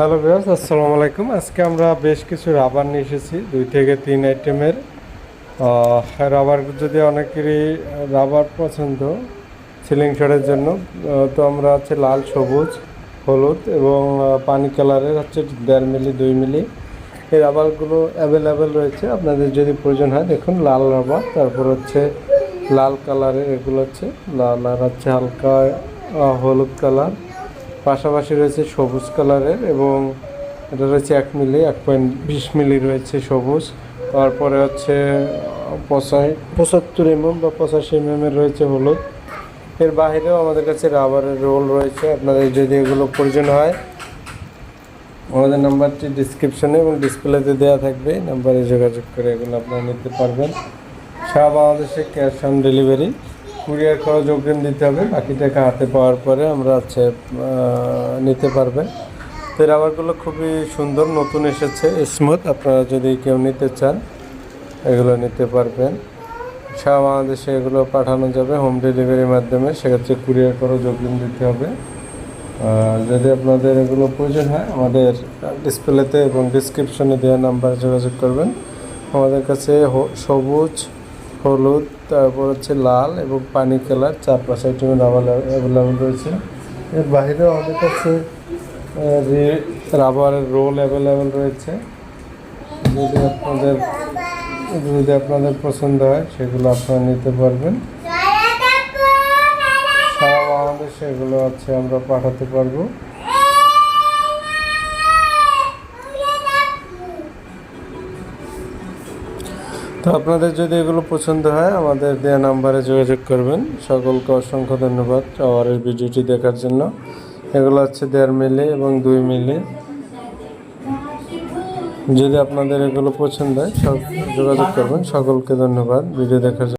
Hello বিয়াস আসসালামু আলাইকুম। আজকে আমরা বেশ কিছু রাবার নিয়ে এসেছি, দুই থেকে তিন আইটেমের। রাবার যদি অনেকেরই রাবার পছন্দ সিলিং শটের জন্য তো আমরা হচ্ছে লাল, সবুজ, হলুদ এবং পানি কালারের হচ্ছে দেড় মিলি, দুই মিলি এই রাবারগুলো অ্যাভেলেবেল রয়েছে। আপনাদের যদি প্রয়োজন হয়, দেখুন লাল রাবার, তারপর হচ্ছে লাল কালারের এগুলো হচ্ছে। লাল আর হচ্ছে হালকা হলুদ কালার। পাশাপাশি রয়েছে সবুজ কালারের এবং এটা রয়েছে এক মিলি, এক পয়েন্ট বিশ মিলি রয়েছে সবুজ। তারপরে হচ্ছে পঁচাই পঁচাত্তর এমএম বা পঁচাশি এমএম এর রয়েছে হলুদ। এর বাইরেও আমাদের কাছে রাবারের রোল রয়েছে। আপনাদের যদি এগুলো প্রয়োজন হয়, আমাদের নাম্বারটি ডিসক্রিপশনে এবং ডিসপ্লেতে দেওয়া থাকবে। নাম্বারে যোগাযোগ করে এগুলো আপনারা নিতে পারবেন। সারা বাংলাদেশে ক্যাশ অন ডেলিভারি কুরিয়ার খরচ অগ্রিম দিতে হবে, বাকি টাকা হাতে পাওয়ার পরে আমরা হচ্ছে নিতে পারবেন তো রাবারগুলো খুবই সুন্দর, নতুন এসেছে স্মুথ আপনারা যদি কেউ নিতে চান, এগুলো নিতে পারবেন। সারা বাংলাদেশে এগুলো পাঠানো যাবে হোম ডেলিভারির মাধ্যমে, সেক্ষেত্রে কুরিয়ার খরচ অগ্রিম দিতে হবে। যদি আপনাদের এগুলো প্রয়োজন হয়, আমাদের ডিসপ্লেতে এবং ডিসক্রিপশনে দেওয়া নাম্বারে যোগাযোগ করবেন। আমাদের কাছে সবুজ হলুদ তারপর হচ্ছে লাল এবং পানি কালার চার পাঁচ আইটেমের অ্যাভেলেবেল রয়েছে। এর বাইরেও আহ, রে- রাবারের রোল অ্যাভেলেবেল রয়েছে। যদি আপনাদের যদি আপনাদের পছন্দ হয় সেগুলো আপনারা নিতে পারবেন। সারা বাংলাদেশে এগুলো আছে আমরা পাঠাতে পারব। তো আপনাদের যদি এগুলো পছন্দ হয়, আমাদের দেয়া নাম্বারে যোগাযোগ করবেন। সকলকে অসংখ্য ধন্যবাদ টাওয়ারের ভিডিওটি দেখার জন্য। এগুলো হচ্ছে দেড় মিলি এবং দুই মিলি। যদি আপনাদের এগুলো পছন্দ হয়, সব যোগাযোগ করবেন। সকলকে ধন্যবাদ। ভিডিও দেখার জন্য।